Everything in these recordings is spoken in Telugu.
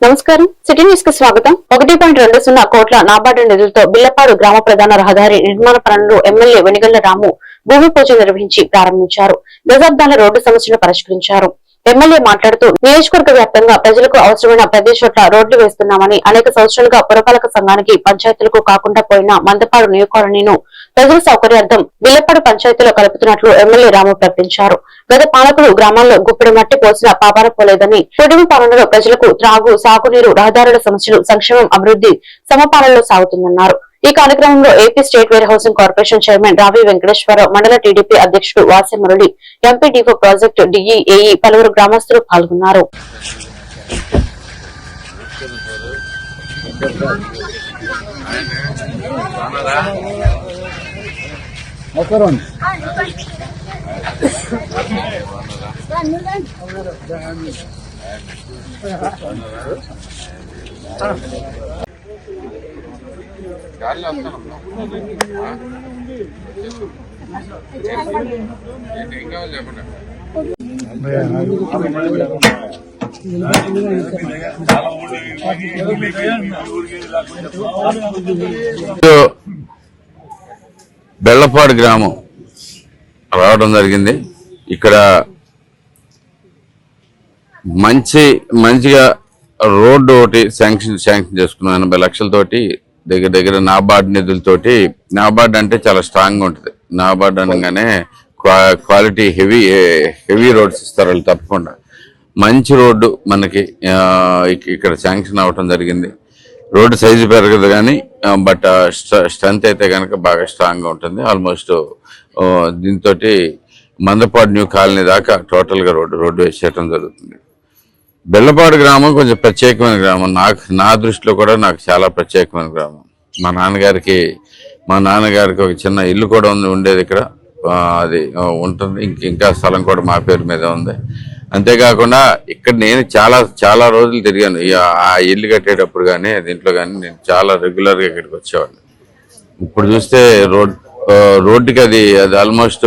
నమస్కారం. సిటీ న్యూస్కి స్వాగతం. ఒకటి పాయింట్ రెండు సున్నా కోట్ల నాబార్డు నిధులతో బిల్లపాడు గ్రామ ప్రధాన రహదారి నిర్మాణ పనులను ఎమ్మెల్యే వెనిగళ్ళ రాము భూమి పూజ నిర్వహించి ప్రారంభించారు. దశాబ్దాల రోడ్డు సమస్యను పరిష్కరించారు. ఎమ్మెల్యే మాట్లాడుతూ నియోజకవర్గ వ్యాప్తంగా ప్రజలకు అవసరమైన ప్రతి చోట్ల రోడ్లు వేస్తున్నామని అనేక సంవత్సరాలుగా పురపాలక సంఘానికి పంచాయతీలకు కాకుండా పోయిన మందపాడు నియోకాలనీను ప్రజల సౌకర్యార్థం బిల్లపాడు పంచాయతీలో కలుపుతున్నట్లు ఎమ్మెల్యే రాము ప్రకటించారు. గత పాలకులు గ్రామాల్లో గుప్పిడి మట్టి పోసిన పాపాన పోలేదని కుటుంబ పాలనలో ప్రజలకు త్రాగు సాగునీరు రహదారుల సమస్యలు సంక్షేమం అభివృద్ధి సమపాలనలో సాగుతుందన్నారు. ఈ కార్యక్రమంలో AP state warehousing corporation chairman Ravi Venkateswararao mandal TDP అధ్యక్షుడు Vase Murali MPDO project DE AE పలువురు గ్రామస్తులు పాల్గొన్నారు. Okaron. Jalan బెల్లపాడు గ్రామం రావడం జరిగింది. ఇక్కడ మంచి మంచిగా రోడ్డు ఒకటి శాంక్షన్ శాంక్షన్ చేసుకున్నాం. ఎనభై లక్షలతోటి దగ్గర దగ్గర నాబార్డ్ నిధులతోటి. నాబార్డ్ అంటే చాలా స్ట్రాంగ్ ఉంటుంది. నాబార్డ్ అనగానే క్వా- క్వాలిటీ హెవీ హెవీ రోడ్స్ ఇస్తారు వాళ్ళు తప్పకుండా. మంచి రోడ్డు మనకి ఇక్కడ శాంక్షన్ అవ్వటం జరిగింది. రోడ్డు సైజు పెరగదు కానీ బట్ స్ట్రెంత్ అయితే కనుక బాగా స్ట్రాంగ్గా ఉంటుంది. ఆల్మోస్ట్ దీంతో మందపాడు న్యూ కాలనీ దాకా టోటల్గా రోడ్డు రోడ్డు వేసేయటం జరుగుతుంది. బెల్లపాడు గ్రామం కొంచెం ప్రత్యేకమైన గ్రామం. నాకు నా దృష్టిలో కూడా నాకు చాలా ప్రత్యేకమైన గ్రామం. మా నాన్నగారికి మా నాన్నగారికి ఒక చిన్న ఇల్లు కూడా ఉంది ఉండేది ఇక్కడ. అది ఉంటుంది. ఇంక ఇంకా స్థలం కూడా మా పేరు మీద ఉంది. అంతేకాకుండా ఇక్కడ నేను చాలా చాలా రోజులు తిరిగాను. ఆ ఇల్లు కట్టేటప్పుడు కానీ దీంట్లో కానీ నేను చాలా రెగ్యులర్గా ఇక్కడికి వచ్చేవాడిని. ఇప్పుడు చూస్తే రోడ్ రోడ్డుకి అది అది ఆల్మోస్ట్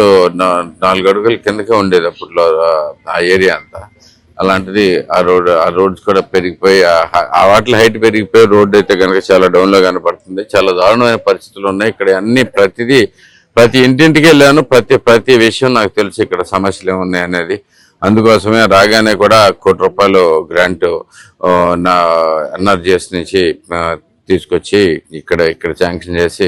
నాలుగు అడుగుల కిందకే ఉండేది అప్పట్లో ఆ, ఏరియా అంతా. అలాంటిది ఆ రోడ్ ఆ రోడ్స్ కూడా పెరిగిపోయి ఆ- ఆ వాటి హైట్ పెరిగిపోయి రోడ్డు అయితే కనుక చాలా డౌన్లో కనపడుతుంది. చాలా దారుణమైన పరిస్థితులు ఉన్నాయి. ఇక్కడ అన్ని ప్రతిదీ ప్రతి ఇంటింటికి వెళ్ళాను. ప్రతి ప్రతి విషయం నాకు తెలుసు. ఇక్కడ సమస్యలు ఏమున్నాయి అనేది. అందుకోసమే రాగానే కూడా కోటి రూపాయలు గ్రాంట్ నా ఎన్ఆర్జిఎస్ నుంచి తీసుకొచ్చి ఇక్కడ ఇక్కడ శాంక్షన్ చేసి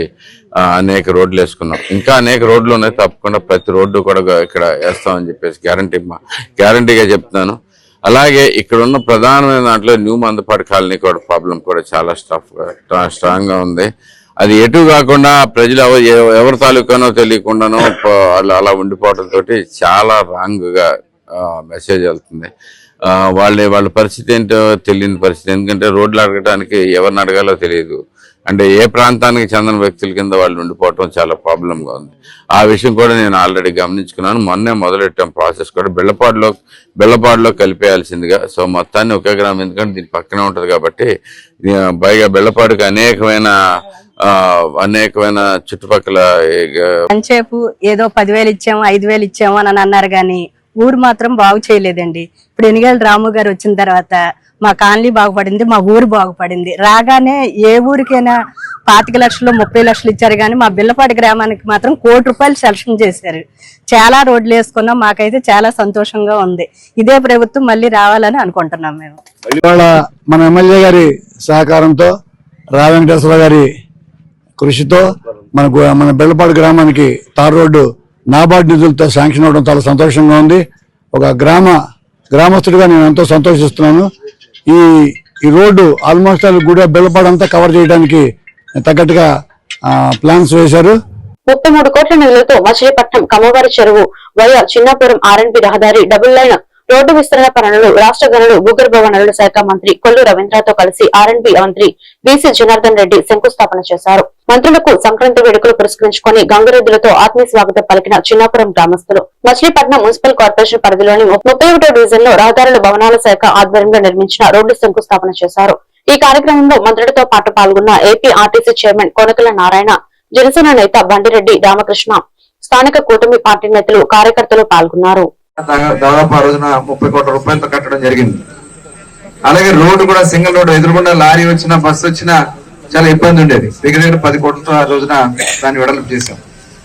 అనేక రోడ్లు వేసుకున్నాం. ఇంకా అనేక రోడ్లు ఉన్నాయి తప్పకుండా ప్రతి రోడ్డు కూడా ఇక్కడ వేస్తామని చెప్పేసి గ్యారంటీ గ్యారంటీగా చెప్తున్నాను. అలాగే ఇక్కడ ఉన్న ప్రధానమైన దాంట్లో న్యూ మందపాటి కాలనీ కూడా ప్రాబ్లం కూడా చాలా స్టఫ్గా స్ట్రాంగ్గా ఉంది. అది ఎటు కాకుండా ప్రజలు ఎవరు ఎవరి తాలూకానో తెలియకుండానో అలా అలా తోటి చాలా రాంగ్గా మెసేజ్ వెళ్తుంది. వాళ్ళ వాళ్ళ పరిస్థితి ఏంటో తెలియని పరిస్థితి. ఎందుకంటే రోడ్లు అడగడానికి ఎవరిని అడగాలో తెలియదు. అంటే ఏ ప్రాంతానికి చెందిన వ్యక్తుల కింద వాళ్ళు ఉండిపోవటం చాలా ప్రాబ్లంగా ఉంది. ఆ విషయం కూడా నేను ఆల్రెడీ గమనించుకున్నాను. మొన్నే మొదలెట్టాం ప్రాసెస్ కూడా. బెల్లపాడులో బెల్లపాడులో కలిపేయాల్సిందిగా. సో మొత్తాన్ని ఒకే గ్రామం. ఎందుకంటే దీని పక్కనే ఉంటుంది కాబట్టి పైగా బెల్లపాడుకి అనేకమైన అనేకమైన చుట్టుపక్కల అంచేపు ఏదో పదివేలు ఇచ్చాము ఐదు వేలు ఇచ్చాము అని అన్నారు కానీ ఊరు మాత్రం బాగు చేయలేదండి. ఇప్పుడు ఎనిగేళ్ళ రాము గారు వచ్చిన తర్వాత మా కాలనీ బాగుపడింది మా ఊరు బాగుపడింది. రాగానే ఏ ఊరికైనా పాతిక లక్షలు ముప్పై లక్షలు ఇచ్చారు కానీ మా బిల్లపాటి గ్రామానికి మాత్రం కోటి రూపాయలు సెలక్షన్ చేశారు. చాలా రోడ్లు వేసుకున్నాం మాకైతే చాలా సంతోషంగా ఉంది. ఇదే ప్రభుత్వం మళ్ళీ రావాలని అనుకుంటున్నాం మేము. ఇవాళ మన ఎమ్మెల్యే గారి సహకారంతో రావెంకటేశ్వర గారి కృషితో మన మన బెల్లపాడు గ్రామానికి తార్ రోడ్డు నాబార్డ్ నిధులతో శాంక్షన్ అవడం చాలా సంతోషంగా ఉంది. ఒక గ్రామ గ్రామస్తుడిగా నేను ఎంతో సంతోషిస్తున్నాను. ఈ ఈ రోడ్డు ఆల్మోస్ట్ గుడి బెల్లపాడు అంతా కవర్ చేయడానికి తగ్గట్టుగా ప్లాన్స్ వేశారు. ముప్పై మూడు కోట్ల నిధులతో Machilipatnam Kammavari Cheruvu via Chinnapuram R and B రహదారి డబుల్ లైన్ రోడ్డు విస్తరణ పనులను రాష్ట్ర గనులు భూగర్భ వనరుల శాఖ మంత్రి కొల్లు రవీంద్రతో కలిసి ఆర్ఎండ్బి మంత్రి బీసీ జనార్దన్ రెడ్డి శంకుస్థాపన చేశారు. మంత్రులకు సంక్రాంతి వేడుకలు పురస్కరించుకొని గంగరెద్దులతో ఆత్మీయ స్వాగతం పలికిన చిన్నాపురం గ్రామస్తులు. మచిలీపట్నం మున్సిపల్ కార్పొరేషన్ పరిధిలోని ముప్పై ఒకటో డివిజన్లో రహదారుల భవనాల శాఖ ఆధ్వర్యంలో నిర్మించిన రోడ్డు శంకుస్థాపన చేశారు. ఈ కార్యక్రమంలో మంత్రులతో పాటు పాల్గొన్న AP RTC chairman Konakalla Narayana Janasena నేత బండిరెడ్డి రామకృష్ణ స్థానిక కూటమి పార్టీ నేతలు కార్యకర్తలు పాల్గొన్నారు. దాదాపు ఆ రోజున ముప్పై కోట్ల రూపాయలతో కట్టడం జరిగింది. అలాగే రోడ్డు కూడా సింగిల్ రోడ్డు ఎదురుగుండా లారీ వచ్చినా బస్సు వచ్చినా చాలా ఇబ్బంది ఉండేది. దగ్గర దగ్గర పది కోట్లతో ఆ రోజున దాన్ని వెడల్పు చేశాం.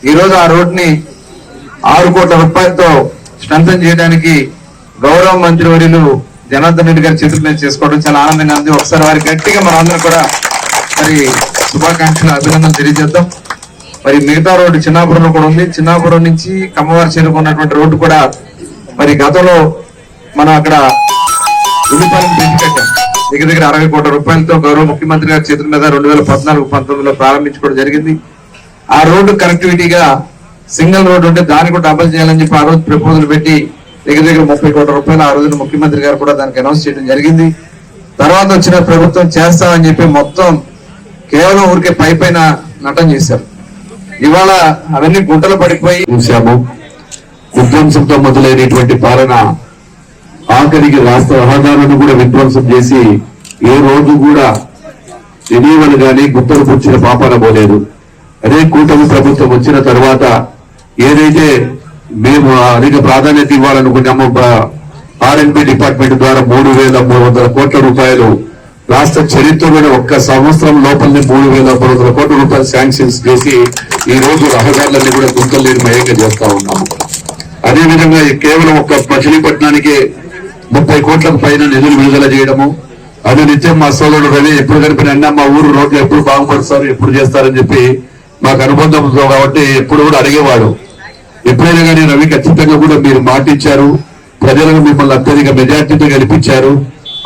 ఈ రోజు ఆ రోడ్డుని ఆరు కోట్ల రూపాయలతో స్ట్రెంథన్ చేయడానికి గౌరవ మంత్రి వర్యులు జనార్దన్ రెడ్డి గారి చేతుల మీద చేసుకోవడం చాలా ఆనందంగా ఉంది. ఒకసారి వారి గట్టిగా మన అందరం కూడా మరి శుభాకాంక్షలు అభినందనలు తెలియజేద్దాం. మరి మిగతా రోడ్డు చిన్నాపురంలో కూడా ఉంది. చిన్నాపురం నుంచి కమ్మవారి చేరుకున్నటువంటి రోడ్డు కూడా మరి గతంలో మనం అక్కడ ఉల్లిపాయలను పెంచి కట్టాం దగ్గర దగ్గర అరవై కోట్ల రూపాయలతో గౌరవ ముఖ్యమంత్రి గారి చేతుల మీద రెండు వేల పద్నాలుగు పంతొమ్మిదిలో ప్రారంభించుకోవడం జరిగింది. ఆ రోడ్డు కనెక్టివిటీగా సింగిల్ రోడ్డు ఉంటే దాన్ని కూడా డబల్ చేయాలని చెప్పి ఆ రోజు ప్రపోజల్ పెట్టి దగ్గర దగ్గర ముప్పై కోట్ల రూపాయలు ఆ రోజున ముఖ్యమంత్రి గారు కూడా దానికి అనౌన్స్ చేయడం జరిగింది. తర్వాత వచ్చిన ప్రభుత్వం చేస్తామని చెప్పి మొత్తం కేవలం ఊరికే పై పైన నటన చేశారు. ఇవాళ అవన్నీ గుంటలు పడిపోయి చూసాము విధ్వంసంతో మొదలైనటువంటి పాలన ఆఖరికి రాష్ట్ర రహదారులను కూడా విధ్వంసం చేసి ఏ రోజు కూడా ఇటీవల గాని గుప్పలు పుచ్చిన పాపాన పోలేదు. అదే కూటమి ప్రభుత్వం వచ్చిన తర్వాత ఏదైతే మేము అధిక ప్రాధాన్యత ఇవ్వాలనుకున్నామో ఆర్ఎన్బి డిపార్ట్మెంట్ ద్వారా మూడు వేల మూడు వందల కోట్ల రూపాయలు రాష్ట్ర చరిత్రలోనే ఒక్క సంవత్సరం లోపలనే మూడు వేల మూడు వందల కోట్ల రూపాయలు శాంక్షన్స్ చేసి ఈ రోజు రహదారులన్నీ కూడా గుంతలు లేని మయంగా చేస్తా ఉన్నాము. అదే విధంగా కేవలం ఒక మచిలీపట్నానికి ముప్పై కోట్లకు పైన నిధులు విడుదల చేయడము అది నిత్యం మా సోదరుడు రవి ఎప్పుడు కనిపిన అన్న మా ఊరు రోడ్లు ఎప్పుడు బాగుపరుస్తారు ఎప్పుడు చేస్తారని చెప్పి మాకు అనుబంధం కాబట్టి ఎప్పుడు కూడా అడిగేవాడు. ఎప్పుడైనా కానీ రవి ఖచ్చితంగా కూడా మీరు మాటిచ్చారు ప్రజలకు మిమ్మల్ని అత్యధిక మెజార్టీతో గెలిపించారు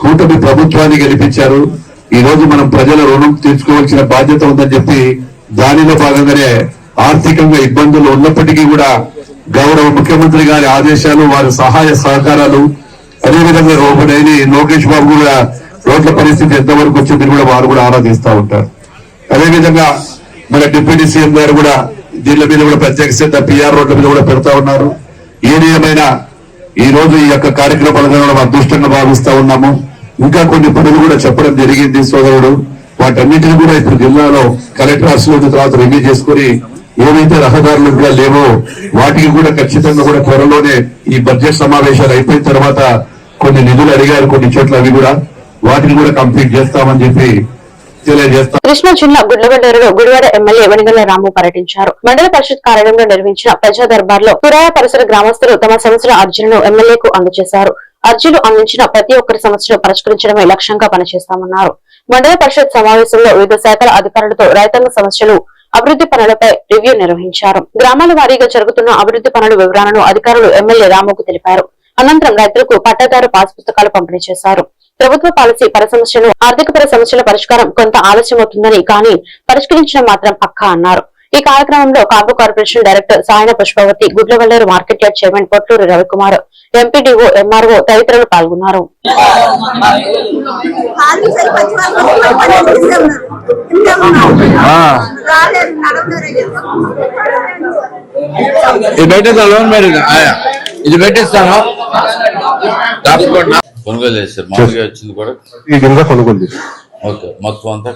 కూటమి ప్రభుత్వాన్ని గెలిపించారు. ఈ రోజు మనం ప్రజల రుణం తీర్చుకోవాల్సిన బాధ్యత ఉందని చెప్పి దానిలో భాగంగానే ఆర్థికంగా ఇబ్బందులు ఉన్నప్పటికీ కూడా గౌరవ ముఖ్యమంత్రి గారి ఆదేశాలు వారి సహాయ సహకారాలు అదేవిధంగా రోడ్డైన లోకేష్ బాబు కూడా రోడ్ల పరిస్థితి ఎంతవరకు వచ్చిందని కూడా వారు కూడా ఆరాధిస్తూ ఉంటారు. అదేవిధంగా మన డిప్యూటీ సీఎం గారు కూడా దీనిల మీద కూడా ప్రత్యేక శ్రద్ధ పిఆర్ రోడ్ల మీద కూడా పెడతా ఉన్నారు. ఏదేమైనా ఈ రోజు ఈ యొక్క కార్యక్రమాలను అదృష్టంగా భావిస్తా ఉన్నాము. ఇంకా కొన్ని పనులు కూడా చెప్పడం జరిగింది సోదరుడు. వాటన్నిటిని కూడా ఇప్పుడు జిల్లాలో కలెక్టర్ ఆఫీసులో తర్వాత రివ్యూ చేసుకుని ఏవైతే రహదారులు కూడా లేవో వాటికి కూడా ఖచ్చితంగా కూడా త్వరలోనే ఈ బడ్జెట్ సమావేశాలు అయిపోయిన తర్వాత కొన్ని నిధులు అడిగారు కొన్ని చోట్ల అవి కూడా. వాటిని కూడా కంప్లీట్ చేస్తామని చెప్పి కృష్ణా జిల్లా గుడ్లవల్లేరులో గుడివాడ ఎమ్మెల్యే వెనుగల రాము పర్యటించారు. మండల పరిషత్ కార్యాలయంలో నిర్మించిన ప్రజా దర్బార్లో పురాయ పరిసర గ్రామస్తులు తమ సమస్యల అర్జీలను ఎమ్మెల్యేకు అందజేశారు. అర్జీలు అందించిన ప్రతి ఒక్కరి సమస్యలు పరిష్కరించడమే లక్ష్యంగా పనిచేస్తామన్నారు. మండల పరిషత్ సమావేశంలో వివిధ శాఖల అధికారులతో రైతాంగ సమస్యలు అభివృద్ధి పనులపై రివ్యూ నిర్వహించారు. గ్రామాల వారీగా జరుగుతున్న అభివృద్ధి పనుల వివరాలను అధికారులు ఎమ్మెల్యే రాముకు తెలిపారు. అనంతరం రైతులకు పట్టాదారు పాస్ పుస్తకాలు పంపిణీ చేశారు. ప్రభుత్వ పాలసీ పర సమస్యలు ఆర్థిక పర సమస్యల పరిష్కారం కొంత ఆలస్యమవుతుందని కానీ పరిష్కరించడం మాత్రం పక్కా అన్నారు. ఈ కార్యక్రమంలో కార్బో corporation director Sayana Pushpavathi Gudlavalleru market yard chairman Potluru Ravikumar MPDO MRO తదితరులు పాల్గొన్నారు. ఇది ఇది పెట్టేస్తాను కొనుగోలు చేస్తారు మామూలుగా వచ్చింది కూడా. ఈ కింద కొనుగోలు చేసాం ఓకే మొత్తం అంతా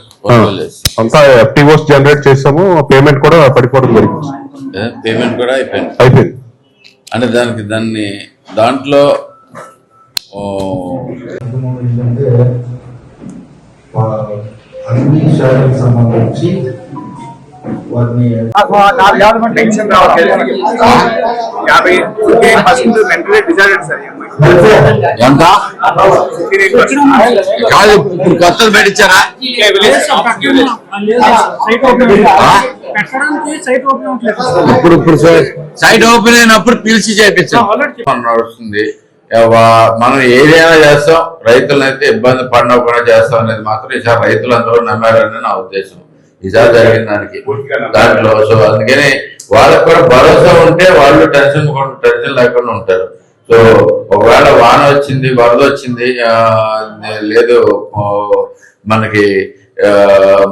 అంతా ఎఫ్టీఓస్ జనరేట్ చేసాము పేమెంట్ కూడా పడిపోవడం జరిగింది. పేమెంట్ కూడా అయిపోయింది. అయిపోయింది. అంటే దానికి దాన్ని దాంట్లో ఎంత? కాదు ఇప్పుడు కొత్తది పెట్టించారా ఆ? ఇప్పుడు ఇప్పుడు సైట్ ఓపెన్ అయినప్పుడు పిలిచి చేయించాం మనం నడుస్తుంది. ఎవ- మనం ఏదైనా చేస్తాం రైతులనైతే ఇబ్బంది పడకుండా చేస్తాం అనేది మాత్రం ఈసారి రైతులందరూ నమ్మారని నా ఉద్దేశం. ఈసారి జరిగిన దానికి దాంట్లో సో అందుకని వాళ్ళకి కూడా భరోసా ఉంటే వాళ్ళు టెన్షన్ టెన్షన్ లేకుండా ఉంటారు. సో ఒకవేళ వాన వచ్చింది వరద వచ్చింది లేదు మనకి ఆ,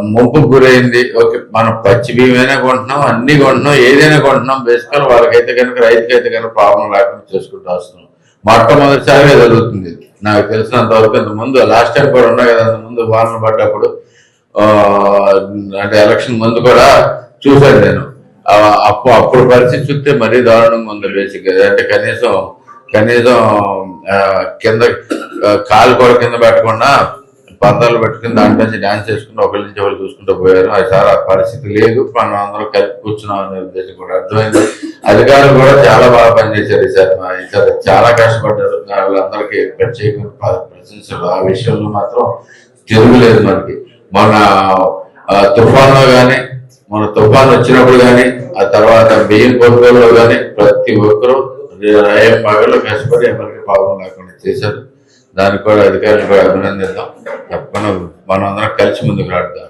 ముంపుకు గురైంది ఓకే మనం పచ్చి బియ్యమైనా కొంటున్నాం అన్ని కొంటున్నాం ఏదైనా కొంటున్నాం బేసికల్ వాళ్ళకైతే కనుక రైతుకైతే కనుక ప్రాబ్లం లేకుండా చేసుకుంటూ వస్తున్నాం. మొట్టమొదటిసారిగా జరుగుతుంది. నాకు తెలిసినంత వరకు ఇంత ముందు లాస్ట్ టైం కూడా ఉన్నా కదా ముందు వానలు పడ్డప్పుడు అంటే ఎలక్షన్ ముందు కూడా చూశాను నేను. అప్పు అప్పుడు పరిస్థితి చూస్తే మరీ దారుణంగా ఉంది బేసిక్ అంటే కనీసం కనీసం కింద కాలు కూడా కింద పెట్టకుండా పందాలు పెట్టుకుని దాంట్లో నుంచి డాన్స్ చేసుకుని ఒకరి నుంచి ఒకరు చూసుకుంటూ పోయారు. అది చాలా ఆ పరిస్థితి లేదు. మనం అందరం కలిపి కూర్చున్నాం అనే ఉద్దేశం కూడా అర్థమైంది. అధికారులు కూడా చాలా బాగా పనిచేశారు ఈసారి ఈసారి చాలా కష్టపడ్డారు. వాళ్ళందరికీ ప్రత్యేకమైన ప్రశంసలు. ఆ విషయంలో మాత్రం తిరుగులేదు మనకి. మన ఆ, తుఫాన్లో గానీ మన తుఫాన్ వచ్చినప్పుడు గానీ ఆ తర్వాత బియ్యం కొనుగోలులో గానీ ప్రతి ఒక్కరూ ఏం పగలు కష్టపడి ఎవరికి పాపం లేకుండా చేశారు. దానికి కూడా అధికారులు కూడా అభినందిద్దాం. తప్పకుండా మనం అందరం కలిసి ముందుకు రాడుదాం.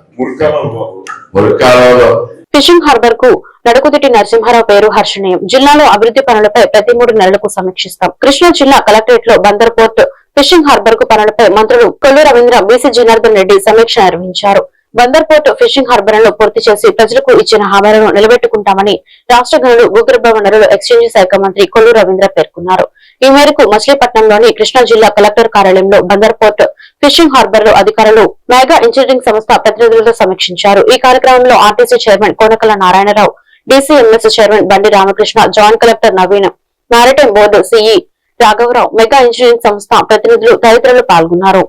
మురికాలలో ఫిషింగ్ హార్బర్కు నడుకుదిటి నరసింహారావు పేరు హర్షణీయం. జిల్లాలో అభివృద్ధి పనులపై ప్రతి మూడు నెలలకు సమీక్షిస్తాం. కృష్ణా జిల్లా కలెక్టరేట్లో బందర్ పోర్ట్ ఫిషింగ్ హార్బర్కు పనులపై మంత్రులు కొల్లు రవీంద్ర బీసీ జనార్దన్ రెడ్డి సమీక్ష నిర్వహించారు. బందర్ పోర్ట్ ఫిషింగ్ హార్బర్ను పూర్తి చేసి ప్రజలకు ఇచ్చిన హామీలను నిలబెట్టుకుంటామని రాష్ట్ర గనులు భూగర్భ వనరులు ఎక్స్చేంజ్ శాఖ మంత్రి కొల్లు రవీంద్ర పేర్కొన్నారు. ఈ మేరకు మచిలీపట్నంలోని కృష్ణా జిల్లా కలెక్టర్ కార్యాలయంలో బందర్ పోర్ట్ ఫిషింగ్ హార్బర్లో అధికారులు మెగా ఇంజనీరింగ్ సంస్థ ప్రతినిధులతో సమీక్షించారు. ఈ కార్యక్రమంలో RTC chairman Konakalla Narayanarao DCMS chairman Bandi Ramakrishna joint collector Naveen maritime board CE రాఘవరావు మెగా ఇన్సూరెన్స్ సంస్థ ప్రతినిధులు తదితరులు పాల్గొన్నారు.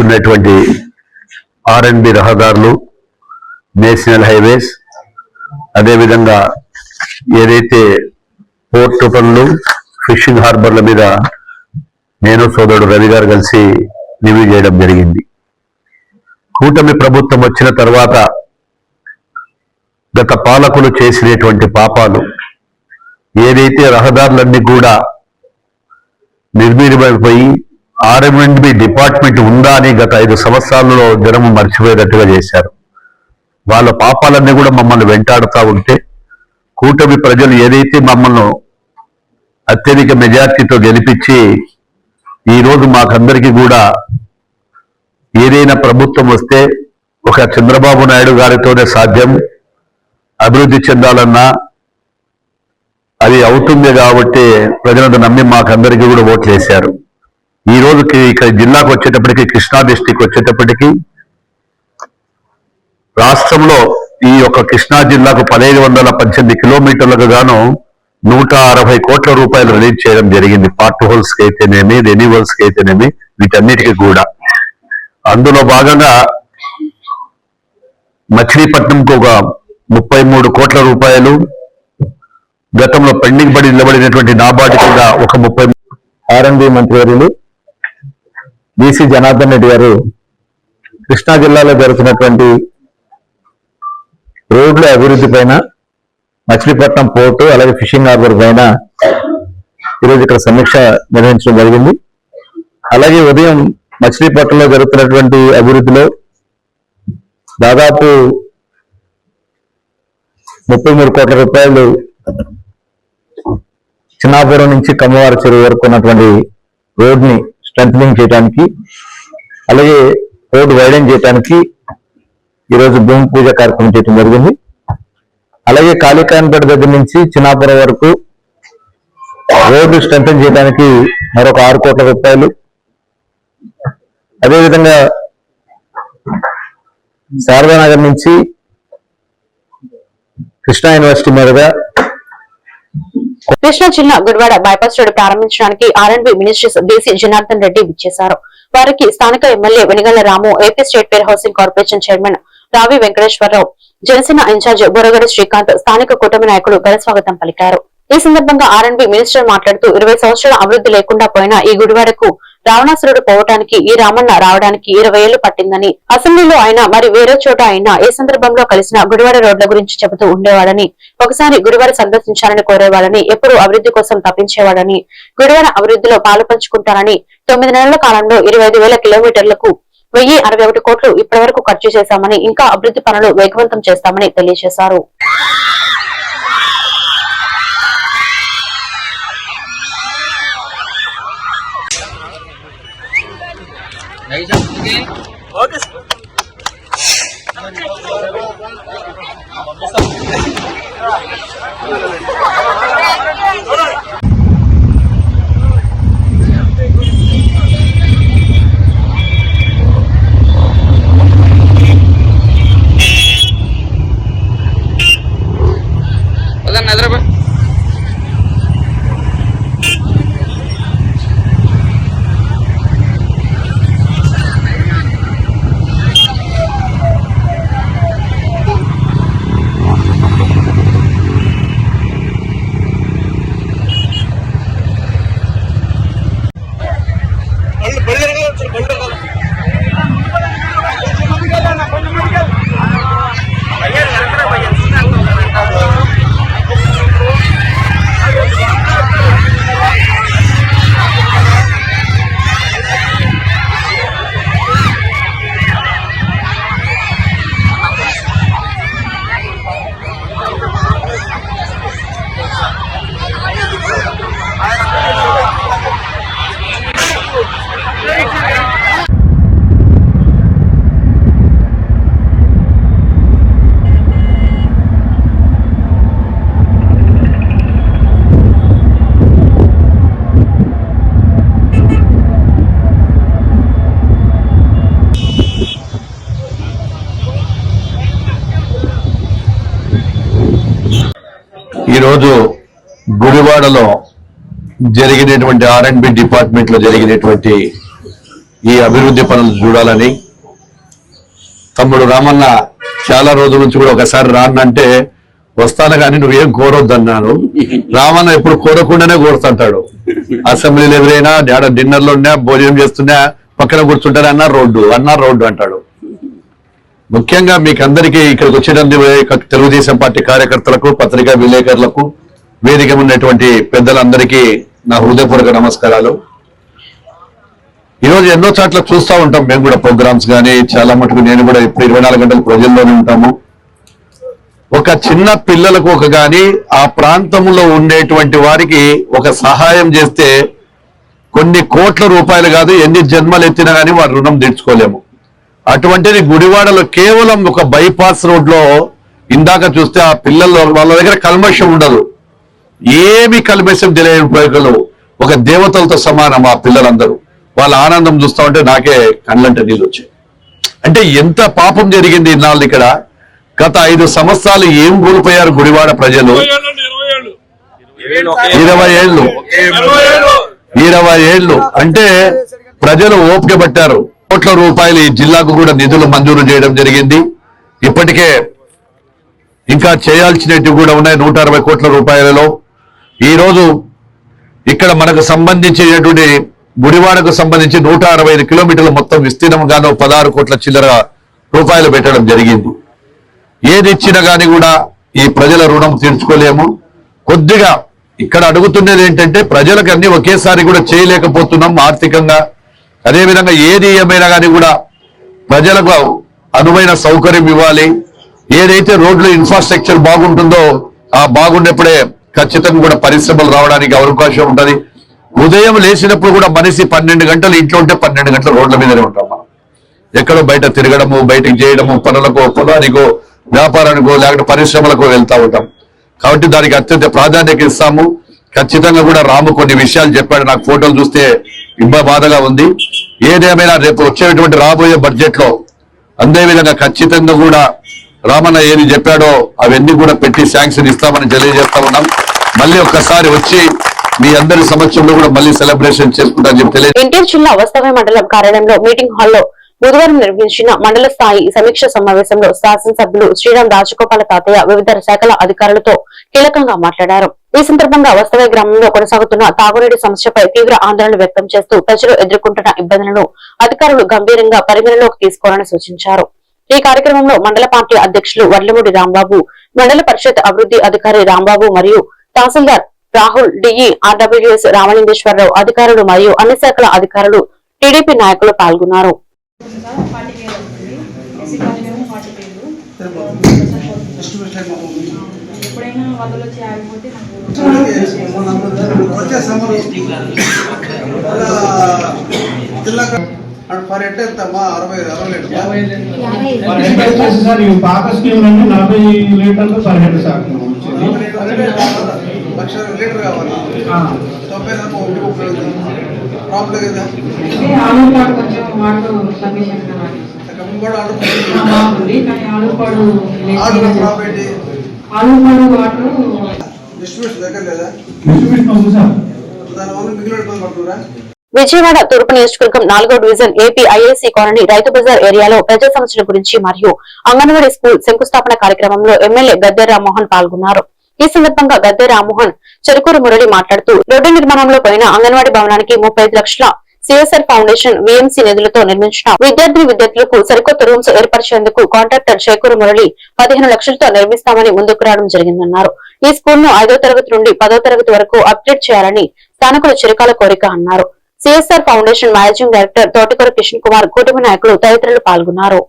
ఉన్నటువంటి ఆర్ అండ్ బి రహదారులు నేషనల్ హైవేస్ అదేవిధంగా ఏదైతే పోర్టు పనులు ఫిషింగ్ హార్బర్ల మీద నేను సోదరుడు రవి గారు కలిసి రివ్యూ చేయడం జరిగింది. కూటమి ప్రభుత్వం వచ్చిన తర్వాత గత పాలకులు చేసినటువంటి పాపాలు ఏదైతే రహదారులన్నీ కూడా నిర్వీర్యమైపోయి ఆర్ఎండ్బి డిపార్ట్మెంట్ ఉందా అని గత ఐదు సంవత్సరాలలో జనము మర్చిపోయేటట్టుగా చేశారు. వాళ్ళ పాపాలన్నీ కూడా మమ్మల్ని వెంటాడుతూ ఉంటే కూటమి ప్రజలు ఏదైతే మమ్మల్ని అత్యధిక మెజార్టీతో గెలిపించి ఈరోజు మాకందరికీ కూడా ఏదైనా ప్రభుత్వం వస్తే ఒక చంద్రబాబు నాయుడు గారితోనే సాధ్యం. అభివృద్ధి చెందాలన్నా అది అవుతుంది కాబట్టి ప్రజలను నమ్మి మాకందరికీ కూడా ఓట్లు వేశారు. ఈ రోజుకి ఇక్కడ జిల్లాకు వచ్చేటప్పటికి కృష్ణా డిస్టిక్ వచ్చేటప్పటికి రాష్ట్రంలో ఈ యొక్క కృష్ణా జిల్లాకు పదహైదు వందల పద్దెనిమిది కిలోమీటర్లకు గాను నూట అరవై కోట్ల రూపాయలు రిలీజ్ చేయడం జరిగింది. పార్ట్ హోల్స్కి అయితేనేమి రెన్యూవల్స్కి అయితేనేమి వీటన్నిటికీ కూడా. అందులో భాగంగా మచిలీపట్నంకు ఒక ముప్పై మూడు కోట్ల రూపాయలు గతంలో పెండింగ్ పడి నిలబడినటువంటి నాబార్డు కింద ఒక ముప్పై ఆర్ఎండ్బి మంత్రివర్యులు బీసీ జనార్దన్ రెడ్డి గారు కృష్ణా జిల్లాలో జరుగుతున్నటువంటి రోడ్ల అభివృద్ధి పైన మచిలీపట్నం పోర్టు అలాగే ఫిషింగ్ హార్బర్ పైన ఈరోజు ఇక్కడ సమీక్ష నిర్వహించడం జరిగింది. అలాగే ఉదయం మచిలీపట్నంలో జరుగుతున్నటువంటి అభివృద్ధిలో దాదాపు ముప్పై మూడు కోట్ల రూపాయలు చిన్నాపురం నుంచి కమ్మవారి చెరువు వరకు ఉన్నటువంటి రోడ్ని స్ట్రెంగ్ చేయడానికి అలాగే రోడ్డు వైడెన్ చేయడానికి ఈరోజు భూమి పూజ కార్యక్రమం చేయడం జరిగింది. అలాగే కాళీకాయనపేట దగ్గర నుంచి చిన్నాపురం వరకు రోడ్డు స్ట్రెంథన్ చేయడానికి మరొక ఆరు కోట్ల రూపాయలు. అదేవిధంగా శారదానగర్ నుంచి కృష్ణా యూనివర్సిటీ మీదుగా కృష్ణా జిల్లా గుడివాడ బైపాస్ రోడ్డు ప్రారంభించడానికి ఆర్ఎండ్బి మినిస్ట్రీస్ బీసీ జనార్దన్ రెడ్డి విచ్చేశారు. వారికి స్థానిక MLA Venigalla Ramu AP state warehousing corporation chairman Ravi Venkateswararao. Janasena in-charge Buragadda Srikanth స్థానిక కూటమి నాయకులు ఘనస్వాగతం పలికారు. ఈ సందర్భంగా ఆర్ఎండ్బి మినిస్టర్ మాట్లాడుతూ ఇరవై సంవత్సరాల అభివృద్ధి లేకుండా పోయిన ఈ గుడివాడకు రావణాసురుడు పోవటానికి ఈ రామన్న రావడానికి ఇరవై ఏళ్ళు పట్టిందని అసెంబ్లీలో అయినా మరి వేరే చోట అయినా ఏ సందర్భంలో కలిసిన గుడివాడ రోడ్ల గురించి చెబుతూ ఉండేవాడని ఒకసారి గుడివాడ సందర్శించాలని కోరేవాడని ఎప్పుడూ అభివృద్ధి కోసం తప్పించేవాడని గుడివాడ అభివృద్ధిలో పాలు పంచుకుంటానని తొమ్మిది నెలల కాలంలో ఇరవై ఐదు వేల కిలోమీటర్లకు వెయ్యి అరవై ఒకటి కోట్లు ఇప్పటివరకు ఖర్చు చేశామని ఇంకా అభివృద్ధి పనులు వేగవంతం చేస్తామని తెలియజేశారు. ఈరోజు తెలంగాణలో జరిగినటువంటి ఆర్ అండ్ బి డిపార్ట్మెంట్లో జరిగినటువంటి ఈ అభివృద్ధి పనులు చూడాలని తమ్ముడు రామన్న చాలా రోజుల నుంచి కూడా ఒకసారి రానంటే వస్తాను కానీ నువ్వేం కోరొద్దన్నాను. రామన్న ఎప్పుడు కోరకుండానే కోరుతుంటాడు. అసెంబ్లీలో ఎవరైనా ఆడ డిన్నర్లో ఉన్నా భోజనం చేస్తున్నా పక్కన కూర్చుంటారు అన్న రోడ్డు అన్న రోడ్డు అంటాడు. ముఖ్యంగా మీకు అందరికీ ఇక్కడికి వచ్చినటువంటి తెలుగుదేశం పార్టీ కార్యకర్తలకు పత్రికా విలేకరులకు వేదిక ఉన్నటువంటి పెద్దలందరికీ నా హృదయపూర్వక నమస్కారాలు. ఈరోజు ఎన్నో చోట్ల చూస్తూ ఉంటాం మేము కూడా ప్రోగ్రామ్స్ కానీ చాలా మటుకు నేను కూడా ఇప్పుడు ఇరవై నాలుగు గంటలు ప్రజల్లోనే ఉంటాము. ఒక చిన్న పిల్లలకు ఒక కానీ ఆ ప్రాంతంలో ఉండేటువంటి వారికి ఒక సహాయం చేస్తే కొన్ని కోట్ల రూపాయలు కాదు ఎన్ని జన్మలు ఎత్తినా కానీ వారి రుణం తీర్చుకోలేము. అటువంటిది గుడివాడలో కేవలం ఒక బైపాస్ రోడ్లో ఇందాక చూస్తే ఆ పిల్లల్లో వాళ్ళ దగ్గర కల్మషం ఉండదు. ఏమి కల్మషం తెలియని ప్రయోగాలు ఒక దేవతలతో సమానం ఆ పిల్లలందరూ. వాళ్ళ ఆనందం చూస్తా ఉంటే నాకే కళ్ళంటే నీళ్ళు వచ్చాయి. అంటే ఎంత పాపం జరిగింది ఇన్నాళ్ళు ఇక్కడ. గత ఐదు సంవత్సరాలు ఏం కోల్పోయారు గుడివాడ ప్రజలు? ఇరవై ఏళ్ళు. ఇరవై ఏళ్ళు. అంటే ప్రజలు ఓపిక పట్టారు. కోట్ల రూపాయలు ఈ జిల్లాకు కూడా నిధులు మంజూరు చేయడం జరిగింది. ఇప్పటికే ఇంకా చేయాల్సినవి కూడా ఉన్నాయి నూట అరవై కోట్ల రూపాయలలో. ఈరోజు ఇక్కడ మనకు సంబంధించినటువంటి గుడివాడకు సంబంధించి నూట అరవై ఐదు కిలోమీటర్ల మొత్తం విస్తీర్ణం గాను పదహారు కోట్ల చిల్లర రూపాయలు పెట్టడం జరిగింది. ఏది ఇచ్చినా కానీ కూడా ఈ ప్రజల రుణం తీర్చుకోలేము. కొద్దిగా ఇక్కడ అడుగుతున్నది ఏంటంటే ప్రజలకు అన్ని ఒకేసారి కూడా చేయలేకపోతున్నాం ఆర్థికంగా. అదేవిధంగా ఏది ఏమైనా కానీ కూడా ప్రజలకు అనువైన సౌకర్యం ఇవ్వాలి. ఏదైతే రోడ్లు ఇన్ఫ్రాస్ట్రక్చర్ బాగుంటుందో ఆ బాగున్నప్పుడే ఖచ్చితంగా కూడా పరిశ్రమలు రావడానికి అవకాశం ఉంటుంది. ఉదయం లేచినప్పుడు కూడా మనిషి పన్నెండు గంటలు ఇంట్లో ఉంటే పన్నెండు గంటలు రోడ్ల మీదనే ఉంటాం మనం. ఎక్కడో బయట తిరగడము బయటకు చేయడము పనులకు పొలానికో వ్యాపారానికో లేకపోతే పరిశ్రమలకు వెళ్తా ఉంటాం. కాబట్టి దానికి అత్యంత ప్రాధాన్యత ఇస్తాము. ఖచ్చితంగా కూడా రాము కొన్ని విషయాలు చెప్పాడు. నాకు ఫోటోలు చూస్తే ఇబ్బ బాధగా ఉంది. ఏదేమైనా రేపు వచ్చేటువంటి రాబోయే బడ్జెట్లో అదే విధంగా ఖచ్చితంగా కూడా రామన్న ఏది చెప్పాడో అవన్నీ కూడా పెట్టి శాంక్షన్ ఇస్తామని తెలియజేస్తా ఉన్నాం. మళ్ళీ ఒక్కసారి వచ్చి మీ అందరి సమక్షంలో కూడా మళ్ళీ సెలబ్రేషన్ చేసుకుంటారని చెప్పి తెలియదు ఎన్టీఆర్ జిల్లా అవస్థాయ మండలం కార్యాలయంలో మీటింగ్ హాల్లో బుధవారం నిర్వహించిన మండల స్థాయి సమీక్ష సమావేశంలో శాసనసభ్యులు శ్రీరామ్ రాజగోపాల తాతయ్య వివిధ శాఖల అధికారులతో కీలకంగా మాట్లాడారు. ఈ సందర్భంగా అవస్థాయ గ్రామంలో కొనసాగుతున్న తాగునీటి సమస్యపై తీవ్ర ఆందోళన వ్యక్తం చేస్తూ ప్రజలు ఎదుర్కొంటున్న ఇబ్బందులను అధికారులు గంభీరంగా పరిగణలోకి తీసుకోవాలని సూచించారు. ఈ కార్యక్రమంలో మండల పార్టీ అధ్యక్షులు వర్లమూడి రాంబాబు మండల పరిషత్ అభివృద్ధి అధికారి రాంబాబు మరియు తహసీల్దార్ రాహుల్ డిఈ ఆర్డబ్ల్యూఎస్ రామలింగేశ్వరరావు అధికారులు మరియు అన్ని శాఖల అధికారులు టీడీపీ నాయకులు పాల్గొన్నారు. పర్ హెడ్ ఎంతమ్మా అరవై అరవై స్కీమ్ నలభై లీటర్లు per head sir lakh litre కావాలి. తొంభై దాకా ఒకటి ముప్పై ప్రాబ్లం కదా విజయవాడ తూర్పు నియోజకవర్గం నాలుగో division AP IAC colony Rythu Bazar ఏరియాలో ప్రజా సమస్యల గురించి మరియు అంగన్వాడీ స్కూల్ శంకుస్థాపన కార్యక్రమంలో ఎమ్మెల్యే గద్దె రామ్మోహన్ పాల్గొన్నారు. ఈ సందర్భంగా గద్దె రామ్మోహన్ చెరుకూరు మురళి మాట్లాడుతూ రోడ్డు నిర్మాణంలో పోయిన అంగన్వాడీ భవనానికి ముప్పై లక్షల సిఎస్ఆర్ ఫౌండేషన్ విఎంసీ నిధులతో నిర్మించిన విద్యార్థిని విద్యార్థులకు సరికొత్త రూమ్స్ ఏర్పరిచేందుకు కాంట్రాక్టర్ చేకూరు మురళి పదిహేను లక్షలతో నిర్మిస్తామని ముందుకు రావడం జరిగిందన్నారు. ఈ స్కూల్ను ఐదో తరగతి నుండి పదో తరగతి వరకు అప్డేట్ చేయాలని స్థానికుల చిరకాల కోరిక అన్నారు. సిఎస్ఆర్ ఫౌండేషన్ మేనేజింగ్ డైరెక్టర్ తోటకూర కిషన్ కుమార్ కూటమి నాయకులు తదితరులు పాల్గొన్నారు.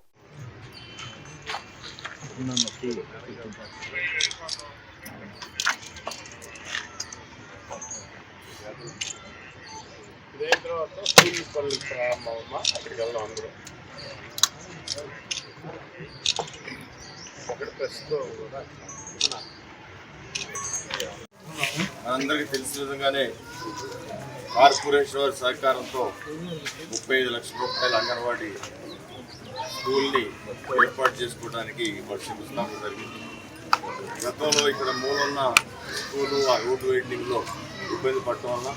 అందరికీ తెలిసిన విధంగానే కార్పొరేషన్ వారి సహకారంతో ముప్పై ఐదు లక్షల రూపాయల అంగన్వాడీ స్కూల్ని ఏర్పాటు చేసుకోవడానికి పరిశీలిస్తాం జరిగింది. గతంలో ఇక్కడ మూలన్న స్కూలు ఆ రోడ్డు వెయిటింగ్లో ఇబ్బంది పడటం వల్ల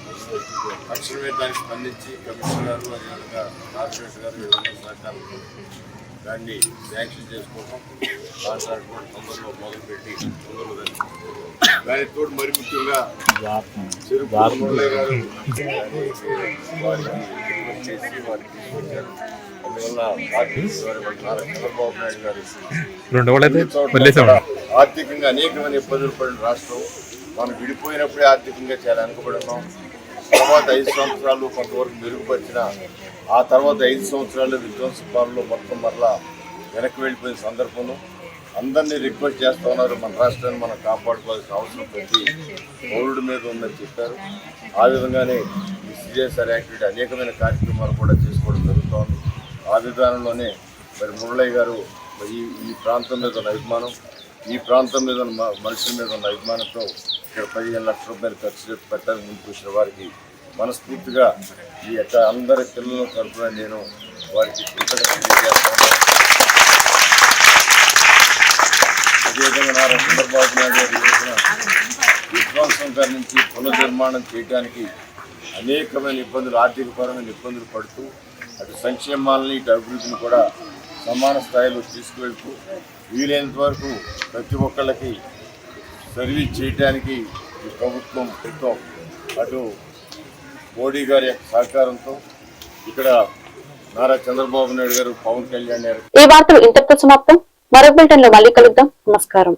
తక్షణమే దానికి స్పందించి కమిషనర్ గారు అదేవిధంగా కార్పొరేటర్ గారు వీళ్ళందరూ సహకారంతో దాన్ని శాంక్షన్ చేసుకోవడం కాంట్రాక్ట్ కూడా తొందరలో మొదలుపెట్టి తొందరలో దాన్ని దానికి తోడు మరి ముఖ్యంగా చెరుకు మురళయ్య గారు వారికి చేసి వారికి తీసుకొచ్చారు ఆర్థికంగా అనేకమైన ఇబ్బందులు పడిన రాష్ట్రం. మనం విడిపోయినప్పుడే ఆర్థికంగా చాలా వెనుకబడి ఉన్నాం తర్వాత ఐదు సంవత్సరాలు కొంతవరకు మెరుగుపరిచిన ఆ తర్వాత ఐదు సంవత్సరాలు విధ్వంస పాలనలో మొత్తం మరలా వెనక్కి వెళ్ళిపోయిన సందర్భంలో అందరినీ రిక్వెస్ట్ చేస్తా ఉన్నారు. మన రాష్ట్రాన్ని మనం కాపాడుకోవాల్సిన అవసరం ప్రతి పౌరుడి మీద ఉందని చెప్పారు. ఆ విధంగానే ఈ సిజేఎస్ఆర్ యాక్టివిటీ అనేకమైన కార్యక్రమాలు కూడా చేసుకోవడం జరుగుతోంది. ఆ విధానంలోనే మరి మురళయ్య గారు ఈ ఈ ప్రాంతం మీద ఉన్న అభిమానం ఈ ప్రాంతం మీద ఉన్న మ- మనుషుల మీద ఉన్న అభిమానంతో ఇక్కడ పదిహేను లక్షల రూపాయలు ఖర్చు చేసి పెట్టడానికి ముందు చూసిన వారికి మనస్ఫూర్తిగా ఈ యొక్క అందరి పిల్లల తరఫున నేను వారికి కృతజ్ఞతలు తెలియజేస్తాను. అదేవిధంగా నారా చంద్రబాబు నాయుడు గారు విధ్వంసం గారి నుంచి పునర్నిర్మాణం చేయడానికి అనేకమైన ఇబ్బందులు ఆర్థికపరమైన ఇబ్బందులు పడుతూ అటు సంక్షేమాలని ఇటు అభివృద్ధిని కూడా సమాన స్థాయిలో తీసుకువెళ్తూ వీలైనంత వరకు ప్రతి ఒక్కళ్ళకి సర్వీస్ చేయడానికి ఈ ప్రభుత్వం ఎంతో అటు మోడీ గారి యొక్క సహకారంతో ఇక్కడ నారా చంద్రబాబు నాయుడు గారు పవన్ కళ్యాణ్ గారు ఈ వార్తలు ఇంతటితో సమాప్తం. మరొక బులెటిన్లో మళ్ళీ కలుద్దాం. నమస్కారం.